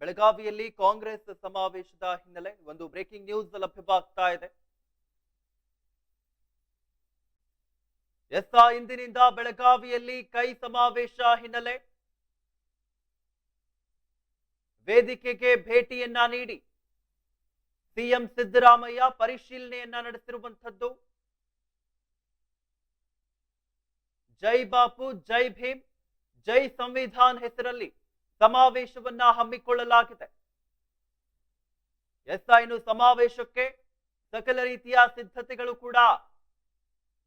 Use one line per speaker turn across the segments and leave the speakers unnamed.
ಬೆಳಗಾವಿಯಲ್ಲಿ ಕಾಂಗ್ರೆಸ್ ಸಮಾವೇಶದ ಹಿನ್ನೆಲೆ ಒಂದು ಬ್ರೇಕಿಂಗ್ ನ್ಯೂಸ್ ಲಭ್ಯವಾಗ್ತಾ ಇದೆ. ಎಸ್ಸಾ ಇಂದಿನಿಂದ ಬೆಳಗಾವಿಯಲ್ಲಿ ಕೈ ಸಮಾವೇಶ ಹಿನ್ನೆಲೆ. ವೇದಿಕೆಗೆ ಭೇಟಿಯನ್ನ ನೀಡಿ. ಸಿಎಂ ಸಿದ್ದರಾಮಯ್ಯ ಪರಿಶೀಲನೆಯನ್ನ ನಡೆಸಿರುವಂಥದ್ದು. ಜೈ ಬಾಪು, ಜೈ ಭೀಮ್, ಜೈ ಸಂವಿಧಾನ್ ಹೆಸರಲ್ಲಿ. ಸಮಾವೇಶವನ್ನ ಹಮ್ಮಿಕೊಳ್ಳಲಾಗಿದೆ. ಎಸ್ ಇನ್ನು ಸಮಾವೇಶಕ್ಕೆ ಸಕಲ ರೀತಿಯ ಸಿದ್ಧತೆಗಳು ಕೂಡ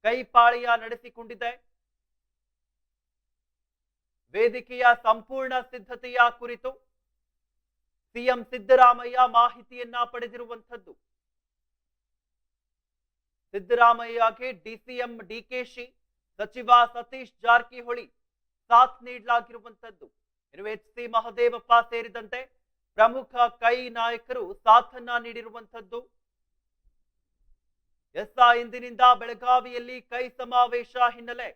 ಕೈಪಾಳಿಯ ನಡೆಸಿಕೊಂಡಿದೆ. ವೇದಿಕೆಯ ಸಂಪೂರ್ಣ ಸಿದ್ಧತೆಯ ಕುರಿತು ಸಿಎಂ ಸಿದ್ದರಾಮಯ್ಯ ಮಾಹಿತಿಯನ್ನ ಪಡೆದಿರುವಂಥದ್ದು. ಸಿದ್ದರಾಮಯ್ಯಗೆ ಡಿಸಿಎಂ ಡಿಕೆಶಿ ಸಚಿವ ಸತೀಶ್ ಜಾರಕಿಹೊಳಿ ಸಾಥ್ ನೀಡಲಾಗಿರುವಂಥದ್ದು. ಇನ್ನು ಮಹದೇವಪ್ಪ ಸೇರಿದಂತೆ ಪ್ರಮುಖ ಕೈ ನಾಯಕರು ಸಾಥನ್ನ ನೀಡಿರುವಂಥದ್ದು. ಎಸ್ ಇಂದಿನಿಂದ ಬೆಳಗಾವಿಯಲ್ಲಿ ಕೈ ಸಮಾವೇಶ ಹಿನ್ನೆಲೆ.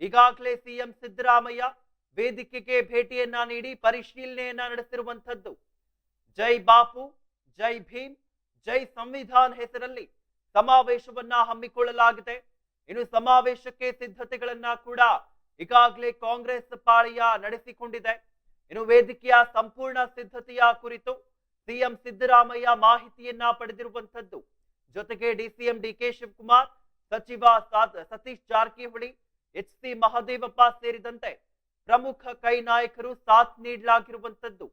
ಈಗಾಗಲೇ ಸಿಎಂ ಸಿದ್ದರಾಮಯ್ಯ ವೇದಿಕೆಗೆ ಭೇಟಿಯನ್ನ ನೀಡಿ ಪರಿಶೀಲನೆಯನ್ನ ನಡೆಸಿರುವಂಥದ್ದು. ಜೈ ಬಾಪು, ಜೈ ಭೀಮ್, ಜೈ ಸಂವಿಧಾನ್ ಹೆಸರಲ್ಲಿ ಸಮಾವೇಶವನ್ನ ಹಮ್ಮಿಕೊಳ್ಳಲಾಗಿದೆ. ಇನ್ನು ಸಮಾವೇಶಕ್ಕೆ ಸಿದ್ಧತೆಗಳನ್ನ ಕೂಡ ಈಗಾಗಲೇ ಕಾಂಗ್ರೆಸ್ ಪಾಳಿಯ ನಡೆಸಿಕೊಂಡಿದೆ. ಇನ್ನು ವೇದಿಕೆಯ ಸಂಪೂರ್ಣ ಸಿದ್ಧತೆಯ ಕುರಿತು ಸಿಎಂ ಸಿದ್ದರಾಮಯ್ಯ ಮಾಹಿತಿಯನ್ನ ಪಡೆದಿರುವಂತದ್ದು ಜೊತೆಗೆ ಡಿಸಿಎಂ ಡಿಕೆ ಶಿವಕುಮಾರ್, ಸಚಿವ ಸತೀಶ್ ಜಾರಕಿಹೊಳಿ, ಎಚ್ ಸಿ ಮಹದೇವಪ್ಪ ಸೇರಿದಂತೆ ಪ್ರಮುಖ ಕೈ ನಾಯಕರು ಸಾಥ್ ನೀಡಲಾಗಿರುವಂತದ್ದು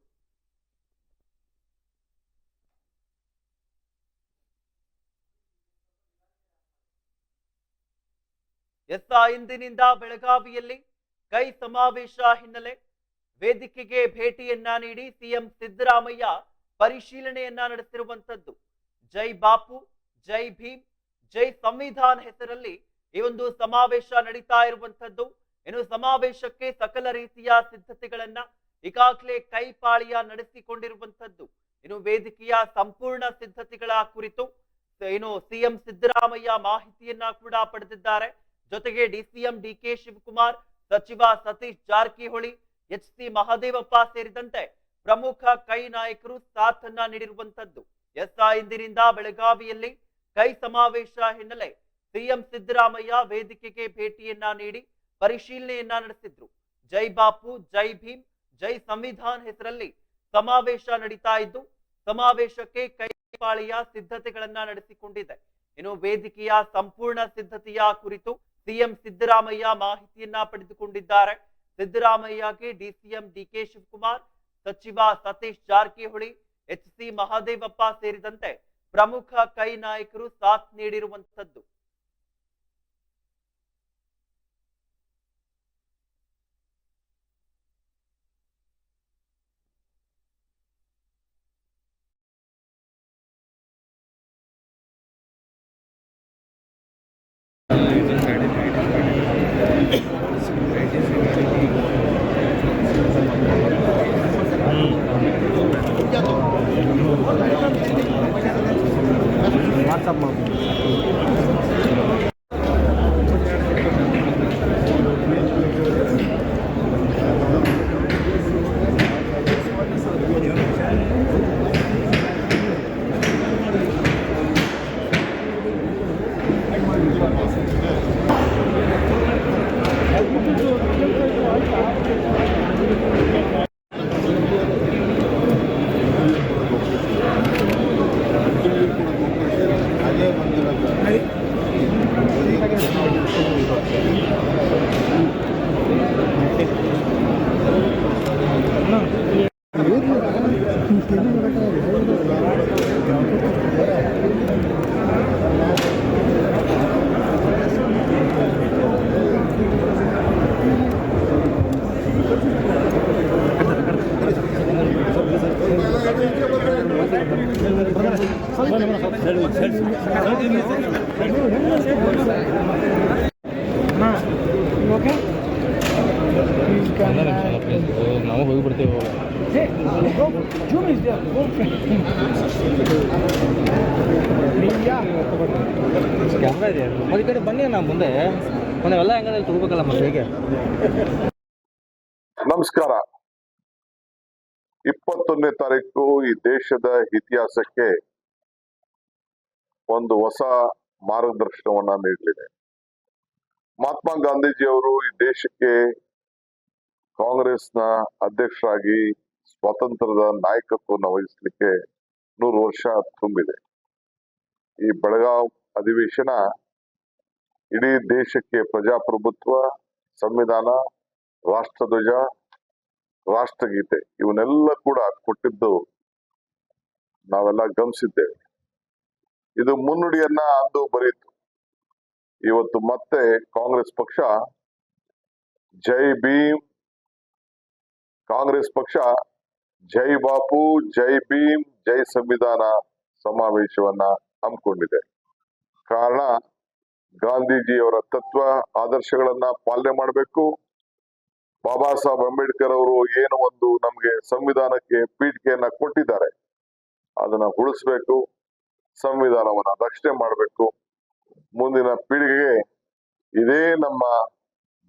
ಎಸ್ ಇಂದಿನಿಂದ ಬೆಳಗಾವಿಯಲ್ಲಿ ಕೈ ಸಮಾವೇಶ ಹಿನ್ನೆಲೆ ವೇದಿಕೆಗೆ ಭೇಟಿಯನ್ನ ನೀಡಿ ಸಿಎಂ ಸಿದ್ದರಾಮಯ್ಯ ಪರಿಶೀಲನೆಯನ್ನ ನಡೆಸಿರುವಂತದ್ದು ಜೈ ಬಾಪು, ಜೈ ಭೀಮ್, ಜೈ ಸಂವಿಧಾನ್ ಹೆಸರಲ್ಲಿ ಈ ಒಂದು ಸಮಾವೇಶ ನಡೀತಾ ಇರುವಂತದ್ದು ಇನ್ನು ಸಮಾವೇಶಕ್ಕೆ ಸಕಲ ರೀತಿಯ ಸಿದ್ಧತೆಗಳನ್ನ ಈಗಾಗಲೇ ಕೈಪಾಳಿಯ ನಡೆಸಿಕೊಂಡಿರುವಂತದ್ದು ಇನ್ನು ವೇದಿಕೆಯ ಸಂಪೂರ್ಣ ಸಿದ್ಧತೆಗಳ ಕುರಿತು ಏನು ಸಿಎಂ ಸಿದ್ದರಾಮಯ್ಯ ಮಾಹಿತಿಯನ್ನ ಕೂಡ ಪಡೆದಿದ್ದಾರೆ. ಜೊತೆಗೆ ಡಿಸಿಎಂ ಡಿಕೆ ಶಿವಕುಮಾರ್ ಸಚಿವ ಸತೀಶ್ ಜಾರಕಿಹೊಳಿ, ಎಚ್ ಸಿ ಮಹದೇವಪ್ಪ ಸೇರಿದಂತೆ ಪ್ರಮುಖ ಕೈ ನಾಯಕರು ಸಾಥನ್ನ ನೀಡಿರುವಂತದ್ದು ಎಸ್ ಇಂದಿನಿಂದ ಬೆಳಗಾವಿಯಲ್ಲಿ ಕೈ ಸಮಾವೇಶ ಹಿನ್ನೆಲೆ ಸಿಎಂ ಸಿದ್ದರಾಮಯ್ಯ ವೇದಿಕೆಗೆ ಭೇಟಿಯನ್ನ ನೀಡಿ ಪರಿಶೀಲನೆಯನ್ನ ನಡೆಸಿದ್ರು. ಜೈ ಬಾಪು, ಜೈ ಭೀಮ್, ಜೈ ಸಂವಿಧಾನ್ ಹೆಸರಲ್ಲಿ ಸಮಾವೇಶ ನಡೀತಾ ಇದ್ದು, ಸಮಾವೇಶಕ್ಕೆ ಕೈಪಾಳಿಯ ಸಿದ್ಧತೆಗಳನ್ನ ನಡೆಸಿಕೊಂಡಿದೆ. ಇನ್ನು ವೇದಿಕೆಯ ಸಂಪೂರ್ಣ ಸಿದ್ಧತೆಯ ಕುರಿತು ಸಿಎಂ ಸಿದ್ದರಾಮಯ್ಯ ಮಾಹಿತಿಯನ್ನ ಪಡೆದುಕೊಂಡಿದ್ದಾರೆ. ಸಿದ್ದರಾಮಯ್ಯಗೆ ಡಿಸಿಎಂ ಡಿಕೆ ಶಿವಕುಮಾರ್, ಸಚಿವ ಸತೀಶ್ ಜಾರಕಿಹೊಳಿ, ಎಚ್ ಸಿ ಮಹಾದೇವಪ್ಪ ಸೇರಿದಂತೆ ಪ್ರಮುಖ ಕೈ ನಾಯಕರು ಸಾಥ್ ನೀಡಿರುವಂತದ್ದು
ನಾವು ಹೋಗಿಬಿಡ್ತೇವೆ ಕ್ಯಾಮ್ರಾ ಇದೆ ಈ ಕಡೆ ಬನ್ನಿ ನಾ ಮುಂದೆ ನಾವೆಲ್ಲ ಹೆಂಗಂದ್ರೆ ತಗೋಬೇಕಲ್ಲ ಮತ್ತೆ ಹೇಗೆ
ನಮಸ್ಕಾರ. ಇಪ್ಪತ್ತೊಂದನೇ ತಾರೀಕು ಈ ದೇಶದ ಇತಿಹಾಸಕ್ಕೆ ಒಂದು ಹೊಸ ಮಾರ್ಗದರ್ಶನವನ್ನ ನೀಡಲಿದೆ. ಮಹಾತ್ಮ ಗಾಂಧೀಜಿಯವರು ಈ ದೇಶಕ್ಕೆ ಕಾಂಗ್ರೆಸ್ನ ಅಧ್ಯಕ್ಷರಾಗಿ ಸ್ವಾತಂತ್ರ್ಯದ ನಾಯಕತ್ವವನ್ನು ವಹಿಸಲಿಕ್ಕೆ ನೂರು ವರ್ಷ ತುಂಬಿದೆ. ಈ ಬೆಳಗಾವ್ ಅಧಿವೇಶನ ಇಡೀ ದೇಶಕ್ಕೆ ಪ್ರಜಾಪ್ರಭುತ್ವ, ಸಂವಿಧಾನ, ರಾಷ್ಟ್ರಧ್ವಜ, ರಾಷ್ಟ್ರಗೀತೆ ಇವನ್ನೆಲ್ಲ ಕೂಡ ಕೊಟ್ಟಿದ್ದು ನಾವೆಲ್ಲ ಗಮನಿಸಿದ್ದೇವೆ. ಇದು ಮುನ್ನುಡಿಯನ್ನ ಅಂದು ಬರೀತು ಇವತ್ತು ಮತ್ತೆ ಕಾಂಗ್ರೆಸ್ ಪಕ್ಷ ಜೈ ಭೀಮ್ ಕಾಂಗ್ರೆಸ್ ಪಕ್ಷ ಜೈ ಬಾಪು, ಜೈ ಭೀಮ್, ಜೈ ಸಂವಿಧಾನ ಸಮಾವೇಶವನ್ನ ಹಮ್ಮಿಕೊಂಡಿದೆ. ಕಾರಣ ಗಾಂಧೀಜಿಯವರ ತತ್ವ, ಆದರ್ಶಗಳನ್ನ ಪಾಲನೆ ಮಾಡಬೇಕು. ಬಾಬಾ ಸಾಹೇಬ್ ಅಂಬೇಡ್ಕರ್ ಅವರು ಏನು ಒಂದು ನಮಗೆ ಸಂವಿಧಾನಕ್ಕೆ ಪೀಠಿಕೆಯನ್ನ ಕೊಟ್ಟಿದ್ದಾರೆ. ಅದನ್ನ ಉಳಿಸ್ಬೇಕು, ಸಂವಿಧಾನವನ್ನ ರಕ್ಷಣೆ ಮಾಡಬೇಕು. ಮುಂದಿನ ಪೀಳಿಗೆಗೆ ಇದೇ ನಮ್ಮ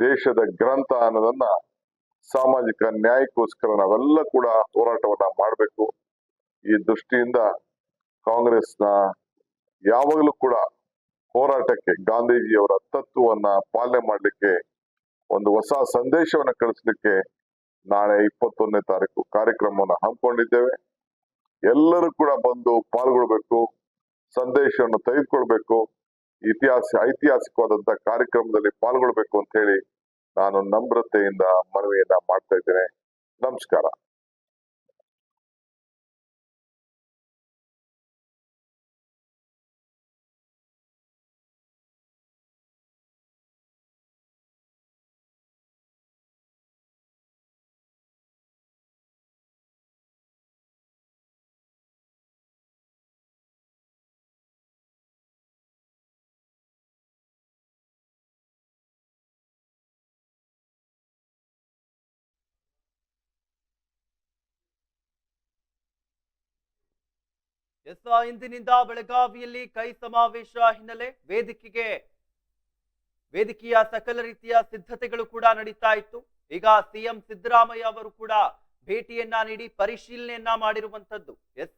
ದೇಶದ ಗ್ರಂಥ ಅನ್ನೋದನ್ನ ಸಾಮಾಜಿಕ ನ್ಯಾಯಕ್ಕೋಸ್ಕರ ನಾವೆಲ್ಲ ಕೂಡ ಹೋರಾಟವನ್ನ ಮಾಡಬೇಕು. ಈ ದೃಷ್ಟಿಯಿಂದ ಕಾಂಗ್ರೆಸ್ನ ಯಾವಾಗಲೂ ಕೂಡ ಹೋರಾಟಕ್ಕೆ ಗಾಂಧೀಜಿಯವರ ತತ್ವವನ್ನ ಪಾಲನೆ ಮಾಡಲಿಕ್ಕೆ, ಒಂದು ಹೊಸ ಸಂದೇಶವನ್ನ ಕಳಿಸ್ಲಿಕ್ಕೆ ನಾಳೆ ಇಪ್ಪತ್ತೊಂದನೇ ತಾರೀಕು ಕಾರ್ಯಕ್ರಮವನ್ನು ಹಮ್ಮಿಕೊಂಡಿದ್ದೇವೆ. ಎಲ್ಲರೂ ಕೂಡ ಬಂದು ಪಾಲ್ಗೊಳ್ಬೇಕು, ಸಂದೇಶವನ್ನು ತೆಗೆದುಕೊಳ್ಬೇಕು, ಇತಿಹಾಸ ಐತಿಹಾಸಿಕವಾದಂತಹ ಕಾರ್ಯಕ್ರಮದಲ್ಲಿ ಪಾಲ್ಗೊಳ್ಬೇಕು ಅಂತ ಹೇಳಿ ನಾನು ನಮ್ರತೆಯಿಂದ ಮನವಿಯನ್ನ ಮಾಡ್ತಾ ಇದ್ದೇನೆ. ನಮಸ್ಕಾರ.
ಎಸ್ ಇಂದಿನಿಂದ ಬೆಳಗಾವಿಯಲ್ಲಿ ಕೈ ಸಮಾವೇಶ ಹಿನ್ನೆಲೆ ವೇದಿಕೆಗೆ ವೇದಿಕೆಯ ಸಕಲ ರೀತಿಯ ಸಿದ್ಧತೆಗಳು ಕೂಡ ನಡೀತಾ ಇತ್ತು. ಈಗ ಸಿಎಂ ಸಿದ್ದರಾಮಯ್ಯ ಅವರು ಕೂಡ ಭೇಟಿಯನ್ನ ನೀಡಿ ಪರಿಶೀಲನೆಯನ್ನ ಮಾಡಿರುವಂತದ್ದು ಎಸ್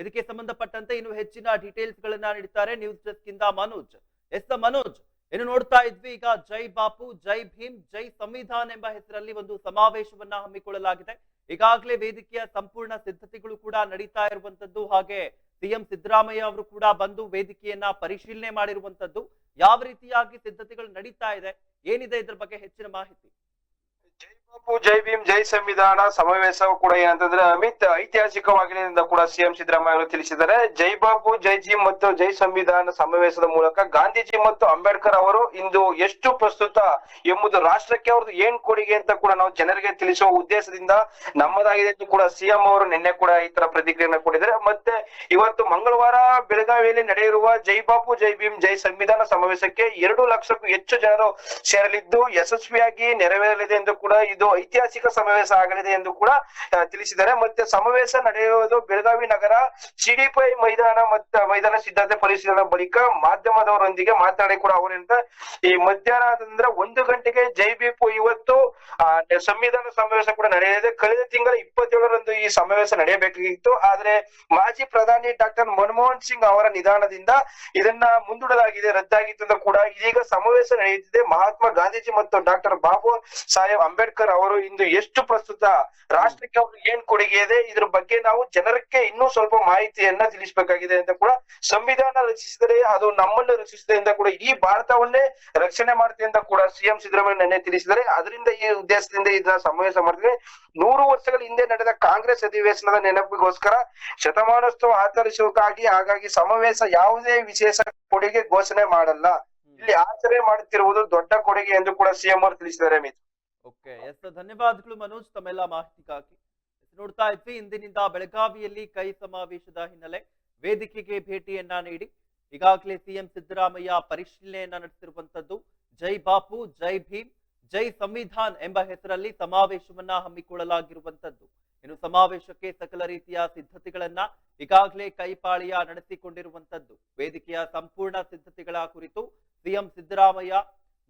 ಇದಕ್ಕೆ ಸಂಬಂಧಪಟ್ಟಂತೆ ಇನ್ನು ಹೆಚ್ಚಿನ ಡೀಟೇಲ್ಸ್ ಗಳನ್ನ ನೀಡುತ್ತಾರೆ ನ್ಯೂಸ್ ಡೆಸ್ಕ್ ಇಂದ ಮನೋಜ್. ಎಸ್ ಮನೋಜ್, ಏನು ನೋಡ್ತಾ ಇದ್ವಿ? ಈಗ ಜೈ ಬಾಪು, ಜೈ ಭೀಮ್, ಜೈ ಸಂವಿಧಾನ್ ಎಂಬ ಹೆಸರಲ್ಲಿ ಒಂದು ಸಮಾವೇಶವನ್ನ ಹಮ್ಮಿಕೊಳ್ಳಲಾಗಿದೆ. ಈಗಾಗಲೇ ವೇದಿಕೆಯ ಸಂಪೂರ್ಣ ಸಿದ್ಧತೆಗಳು ಕೂಡ ನಡೀತಾ ಇರುವಂತದ್ದು ಹಾಗೆ ಸಿಎಂ ಸಿದ್ದರಾಮಯ್ಯ ಅವರು ಕೂಡ ಬಂದು ವೇದಿಕೆಯನ್ನ ಪರಿಶೀಲನೆ ಮಾಡಿರುವಂತದ್ದು ಯಾವ ರೀತಿಯಾಗಿ ಸಿದ್ಧತೆಗಳು ನಡೀತಾ ಇದೆ? ಏನಿದೆ ಇದ್ರ ಬಗ್ಗೆ ಹೆಚ್ಚಿನ ಮಾಹಿತಿ?
ಜೈ ಭೀಮ್, ಜೈ ಸಂವಿಧಾನ, ಸಮಾವೇಶ ಕೂಡ ಏನಂತಂದ್ರೆ ಅಮಿತ್ ಐತಿಹಾಸಿಕವಾಗಿದೆ ಎಂದು ಕೂಡ ಸಿಎಂ ಸಿದ್ದರಾಮಯ್ಯ ತಿಳಿಸಿದ್ದಾರೆ. ಜೈ ಬಾಬು ಜೈ ಜಿ ಮತ್ತು ಜೈ ಸಂವಿಧಾನ ಸಮಾವೇಶದ ಮೂಲಕ ಗಾಂಧೀಜಿ ಮತ್ತು ಅಂಬೇಡ್ಕರ್ ಅವರು ಇಂದು ಎಷ್ಟು ಪ್ರಸ್ತುತ ಎಂಬುದು ರಾಷ್ಟ್ರಕ್ಕೆ ಅವ್ರದ್ದು ಏನ್ ಕೊಡುಗೆ ಅಂತ ಕೂಡ ನಾವು ಜನರಿಗೆ ತಿಳಿಸುವ ಉದ್ದೇಶದಿಂದ ನಮ್ಮದಾಗಿದೆ ಅಂತ ಕೂಡ ಸಿಎಂ ಅವರು ನಿನ್ನೆ ಕೂಡ ಈ ತರ ಪ್ರತಿಕ್ರಿಯೆಯನ್ನು ಕೊಟ್ಟಿದ್ದಾರೆ. ಮತ್ತೆ ಇವತ್ತು ಮಂಗಳವಾರ ಬೆಳಗಾವಿಯಲ್ಲಿ ನಡೆಯಿರುವ ಜೈ ಬಾಬು ಜೈ ಭೀಮ್, ಜೈ ಸಂವಿಧಾನ ಸಮಾವೇಶಕ್ಕೆ ಎರಡು ಲಕ್ಷಕ್ಕೂ ಹೆಚ್ಚು ಜನರು ಸೇರಲಿದ್ದು ಯಶಸ್ವಿಯಾಗಿ ನೆರವೇರಲಿದೆ ಎಂದು ಕೂಡ ಇದು ಐತಿಹಾಸಿಕ ಸಮಾವೇಶ ಆಗಲಿದೆ ಎಂದು ಕೂಡ ತಿಳಿಸಿದ್ದಾರೆ. ಮತ್ತೆ ಸಮಾವೇಶ ನಡೆಯುವುದು ಬೆಳಗಾವಿ ನಗರ ಸಿಡಿಪೈ ಮೈದಾನ ಮತ್ತು ಮೈದಾನ ಸಿದ್ಧತೆ ಪರಿಶೀಲನೆ ಬಳಿಕ ಮಾಧ್ಯಮದವರೊಂದಿಗೆ ಮಾತನಾಡಿ ಕೂಡ ಅವರಿಂದ ಈ ಮಧ್ಯಾಹ್ನ ಅಂದ್ರೆ ಒಂದು ಗಂಟೆಗೆ ಜೈ ಬಿಪು ಇವತ್ತು ಸಂವಿಧಾನ ಸಮಾವೇಶ ಕೂಡ ನಡೆಯಲಿದೆ. ಕಳೆದ ತಿಂಗಳ ಇಪ್ಪತ್ತೇಳರಂದು ಈ ಸಮಾವೇಶ ನಡೆಯಬೇಕಾಗಿತ್ತು ಆದ್ರೆ ಮಾಜಿ ಪ್ರಧಾನಿ ಡಾಕ್ಟರ್ ಮನಮೋಹನ್ ಸಿಂಗ್ ಅವರ ನಿಧಾನದಿಂದ ಇದನ್ನ ಮುಂದೂಡಲಾಗಿದೆ, ರದ್ದಾಗಿತ್ತು ಕೂಡ ಇದೀಗ ಸಮಾವೇಶ ನಡೆಯುತ್ತಿದೆ. ಮಹಾತ್ಮ ಗಾಂಧೀಜಿ ಮತ್ತು ಡಾಕ್ಟರ್ ಬಾಬು ಸಾಹೇಬ್ ಅಂಬೇಡ್ಕರ್ ಅವರು ಇಂದು ಎಷ್ಟು ಪ್ರಸ್ತುತ ರಾಷ್ಟ್ರಕ್ಕೆ ಅವರು ಏನ್ ಕೊಡುಗೆ ಇದೆ, ಇದ್ರ ಬಗ್ಗೆ ನಾವು ಜನರಕ್ಕೆ ಇನ್ನೂ ಸ್ವಲ್ಪ ಮಾಹಿತಿಯನ್ನ ತಿಳಿಸಬೇಕಾಗಿದೆ ಅಂತ ಕೂಡ ಸಂವಿಧಾನ ರಚಿಸಿದರೆ ಅದು ನಮ್ಮನ್ನು ರಚಿಸಿದೆ ಅಂತ ಕೂಡ ಈ ಭಾರತವನ್ನೇ ರಕ್ಷಣೆ ಮಾಡುತ್ತೆ ಅಂತ ಕೂಡ ಸಿಎಂ ಸಿದ್ದರಾಮಯ್ಯ ನಿನ್ನೆ ತಿಳಿಸಿದರೆ ಅದರಿಂದ ಈ ಉದ್ದೇಶದಿಂದ ಇದನ್ನ ಸಮಾವೇಶ ಮಾಡಿದ್ರೆ ನೂರು ವರ್ಷಗಳ ಹಿಂದೆ ನಡೆದ ಕಾಂಗ್ರೆಸ್ ಅಧಿವೇಶನದ ನೆನಪಿಗೋಸ್ಕರ ಶತಮಾನೋತ್ಸವ ಆಚರಿಸುವುದಕ್ಕಾಗಿ ಹಾಗಾಗಿ ಸಮಾವೇಶ ಯಾವುದೇ ವಿಶೇಷ ಕೊಡುಗೆ ಘೋಷಣೆ ಮಾಡಲ್ಲ. ಇಲ್ಲಿ ಆಚರಣೆ ಮಾಡುತ್ತಿರುವುದು ದೊಡ್ಡ ಕೊಡುಗೆ ಎಂದು ಕೂಡ ಸಿಎಂ ಅವರು ತಿಳಿಸಿದ್ದಾರೆ ಅಮಿತ್
ಓಕೆ, ಎಸ್ ಧನ್ಯವಾದಗಳು ಮನೋಜ್, ತಮ್ಮೆಲ್ಲ ಮಾಹಿತಿಗಾಗಿ. ನೋಡ್ತಾ ಇದ್ವಿ, ಇಂದಿನಿಂದ ಬೆಳಗಾವಿಯಲ್ಲಿ ಕೈ ಸಮಾವೇಶದ ಹಿನ್ನೆಲೆ ವೇದಿಕೆಗೆ ಭೇಟಿಯನ್ನ ನೀಡಿ. ಈಗಾಗಲೇ ಸಿಎಂ ಸಿದ್ದರಾಮಯ್ಯ ಪರಿಶೀಲನೆಯನ್ನ ನಡೆಸಿರುವಂತದ್ದು, ಜೈ ಬಾಪು, ಜೈ ಭೀಮ್, ಜೈ ಸಂವಿಧಾನ್ ಎಂಬ ಹೆಸರಲ್ಲಿ ಸಮಾವೇಶವನ್ನ ಹಮ್ಮಿಕೊಳ್ಳಲಾಗಿರುವಂತದ್ದು. ಇನ್ನು ಸಮಾವೇಶಕ್ಕೆ ಸಕಲ ರೀತಿಯ ಸಿದ್ಧತೆಗಳನ್ನ ಈಗಾಗಲೇ ಕೈಪಾಳಿಯ ನಡೆಸಿಕೊಂಡಿರುವಂತದ್ದು. ವೇದಿಕೆಯ ಸಂಪೂರ್ಣ ಸಿದ್ಧತೆಗಳ ಕುರಿತು ಸಿಎಂ ಸಿದ್ದರಾಮಯ್ಯ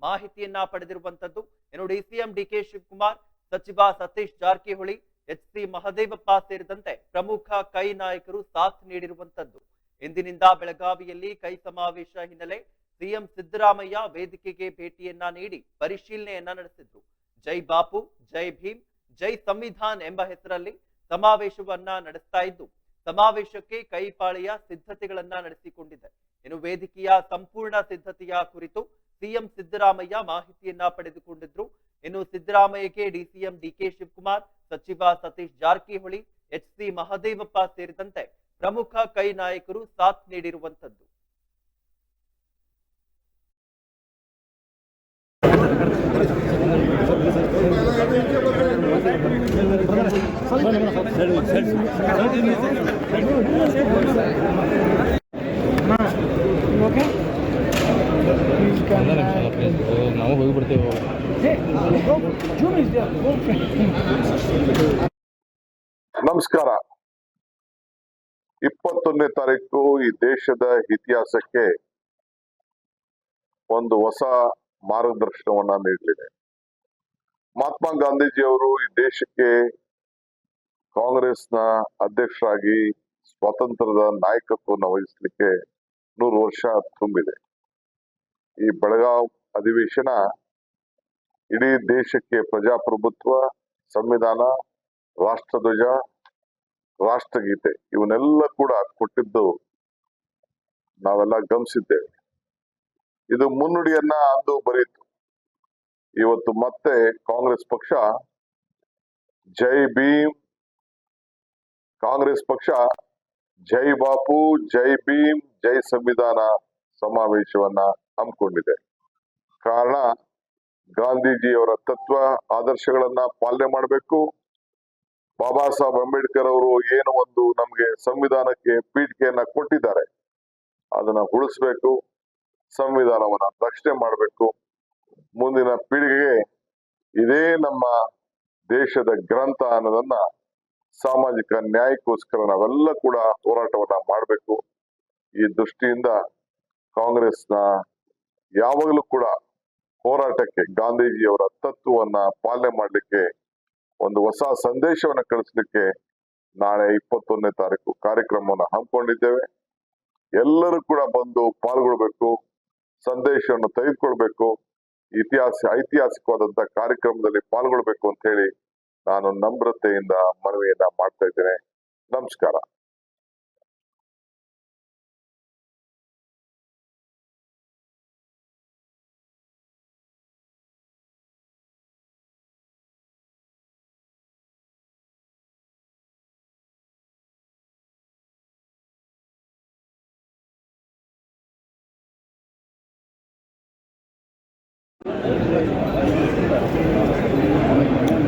ಮಾಹಿತಿಯನ್ನ ಪಡೆದಿರುವಂತದ್ದು. ಇನ್ನು ಸಿಎಂ ಡಿಕೆ ಶಿವಕುಮಾರ್, ಸಚಿವ ಸತೀಶ್ ಜಾರಕಿಹೊಳಿ, ಎಚ್ ಸಿ ಮಹದೇವಪ್ಪ ಸೇರಿದಂತೆ ಪ್ರಮುಖ ಕೈ ನಾಯಕರು ಸಾಥ್ ನೀಡಿರುವಂತದ್ದು. ಇಂದಿನಿಂದ ಬೆಳಗಾವಿಯಲ್ಲಿ ಕೈ ಸಮಾವೇಶ ಹಿನ್ನೆಲೆ ಸಿಎಂ ಸಿದ್ದರಾಮಯ್ಯ ವೇದಿಕೆಗೆ ಭೇಟಿಯನ್ನ ನೀಡಿ ಪರಿಶೀಲನೆಯನ್ನ ನಡೆಸಿದ್ರು. ಜೈ ಬಾಪು, ಜೈ ಭೀಮ್, ಜೈ ಸಂವಿಧಾನ್ ಎಂಬ ಹೆಸರಲ್ಲಿ ಸಮಾವೇಶವನ್ನ ನಡೆಸ್ತಾ ಇದ್ದು, ಸಮಾವೇಶಕ್ಕೆ ಕೈಪಾಳೆಯ ಸಿದ್ಧತೆಗಳನ್ನ ನಡೆಸಿಕೊಂಡಿದೆ. ಇನ್ನು ವೇದಿಕೆಯ ಸಂಪೂರ್ಣ ಸಿದ್ಧತೆಯ ಕುರಿತು ಸಿಎಂ ಸಿದ್ದರಾಮಯ್ಯ ಮಾಹಿತಿಯನ್ನ ಪಡೆದುಕೊಂಡಿದ್ರು ಇನ್ನು ಸಿದ್ದರಾಮಯ್ಯಗೆ ಡಿಸಿಎಂ ಡಿಕೆ ಶಿವಕುಮಾರ್ ಸಚಿವ ಸತೀಶ್ ಜಾರಕಿಹೊಳಿ ಎಚ್ ಸಿ ಮಹದೇವಪ್ಪ ಸೇರಿದಂತೆ ಪ್ರಮುಖ ಕೈ ನಾಯಕರು ಸಾಥ್ ನೀಡಿರುವಂತದ್ದು
ನಮಸ್ಕಾರ. ಇಪ್ಪತ್ತೊಂದನೇ ತಾರೀಕು ಈ ದೇಶದ ಇತಿಹಾಸಕ್ಕೆ ಒಂದು ಹೊಸ ಮಾರ್ಗದರ್ಶನವನ್ನ ನೀಡಲಿದೆ. ಮಹಾತ್ಮ ಗಾಂಧೀಜಿಯವರು ಈ ದೇಶಕ್ಕೆ ಕಾಂಗ್ರೆಸ್ನ ಅಧ್ಯಕ್ಷರಾಗಿ ಸ್ವಾತಂತ್ರ್ಯದ ನಾಯಕತ್ವವನ್ನು ವಹಿಸಲಿಕ್ಕೆ ನೂರು ವರ್ಷ ತುಂಬಿದೆ. ಈ ಬೆಳಗಾವ್ ಅಧಿವೇಶನ ಇಡೀ ದೇಶಕ್ಕೆ ಪ್ರಜಾಪ್ರಭುತ್ವ, ಸಂವಿಧಾನ, ರಾಷ್ಟ್ರಧ್ವಜ, ರಾಷ್ಟ್ರಗೀತೆ ಇವನ್ನೆಲ್ಲ ಕೂಡ ಕೊಟ್ಟಿದ್ದು ನಾವೆಲ್ಲ ಗಮನಿಸಿದ್ದೇವೆ. ಇದು ಮುನ್ನುಡಿಯನ್ನ ಅಂದು ಬರೀತು ಇವತ್ತು ಮತ್ತೆ ಕಾಂಗ್ರೆಸ್ ಪಕ್ಷ, ಜೈ ಭೀಮ್, ಕಾಂಗ್ರೆಸ್ ಪಕ್ಷ, ಜೈ ಬಾಪು, ಜೈ ಭೀಮ್, ಜೈ ಸಂವಿಧಾನ ಸಮಾವೇಶವನ್ನ ಹಮ್ಮಿಕೊಂಡಿದೆ. ಕಾರಣ ಗಾಂಧೀಜಿಯವರ ತತ್ವ, ಆದರ್ಶಗಳನ್ನ ಪಾಲನೆ ಮಾಡಬೇಕು. ಬಾಬಾ ಸಾಹೇಬ್ ಅಂಬೇಡ್ಕರ್ ಅವರು ಏನು ಒಂದು ನಮಗೆ ಸಂವಿಧಾನಕ್ಕೆ ಪೀಠಿಕೆಯನ್ನ ಕೊಟ್ಟಿದ್ದಾರೆ. ಅದನ್ನ ಉಳಿಸ್ಬೇಕು, ಸಂವಿಧಾನವನ್ನ ರಕ್ಷಣೆ ಮಾಡಬೇಕು. ಮುಂದಿನ ಪೀಳಿಗೆಗೆ ಇದೇ ನಮ್ಮ ದೇಶದ ಗ್ರಂಥ ಅನ್ನೋದನ್ನ ಸಾಮಾಜಿಕ ನ್ಯಾಯಕ್ಕೋಸ್ಕರ ನಾವೆಲ್ಲ ಕೂಡ ಹೋರಾಟವನ್ನ ಮಾಡಬೇಕು. ಈ ದೃಷ್ಟಿಯಿಂದ ಕಾಂಗ್ರೆಸ್ನ ಯಾವಾಗಲೂ ಕೂಡ ಹೋರಾಟಕ್ಕೆ ಗಾಂಧೀಜಿಯವರ ತತ್ವವನ್ನ ಪಾಲನೆ ಮಾಡಲಿಕ್ಕೆ ಒಂದು ಹೊಸ ಸಂದೇಶವನ್ನ ಕಳಿಸ್ಲಿಕ್ಕೆ ನಾಳೆ ಇಪ್ಪತ್ತೊಂದನೇ ತಾರೀಕು ಕಾರ್ಯಕ್ರಮವನ್ನು ಹಮ್ಮಿಕೊಂಡಿದ್ದೇವೆ. ಎಲ್ಲರೂ ಕೂಡ ಬಂದು ಪಾಲ್ಗೊಳ್ಬೇಕು, ಸಂದೇಶವನ್ನು ತೆಗೆದುಕೊಳ್ಬೇಕು, ಇತಿಹಾಸ ಐತಿಹಾಸಿಕವಾದಂತಹ ಕಾರ್ಯಕ್ರಮದಲ್ಲಿ ಪಾಲ್ಗೊಳ್ಬೇಕು ಅಂತ ಹೇಳಿ ನಾನು ನಮ್ರತೆಯಿಂದ ಮನವಿಯನ್ನ ಮಾಡ್ತಾ ಇದ್ದೇನೆ. ನಮಸ್ಕಾರ. よろしくお願いします。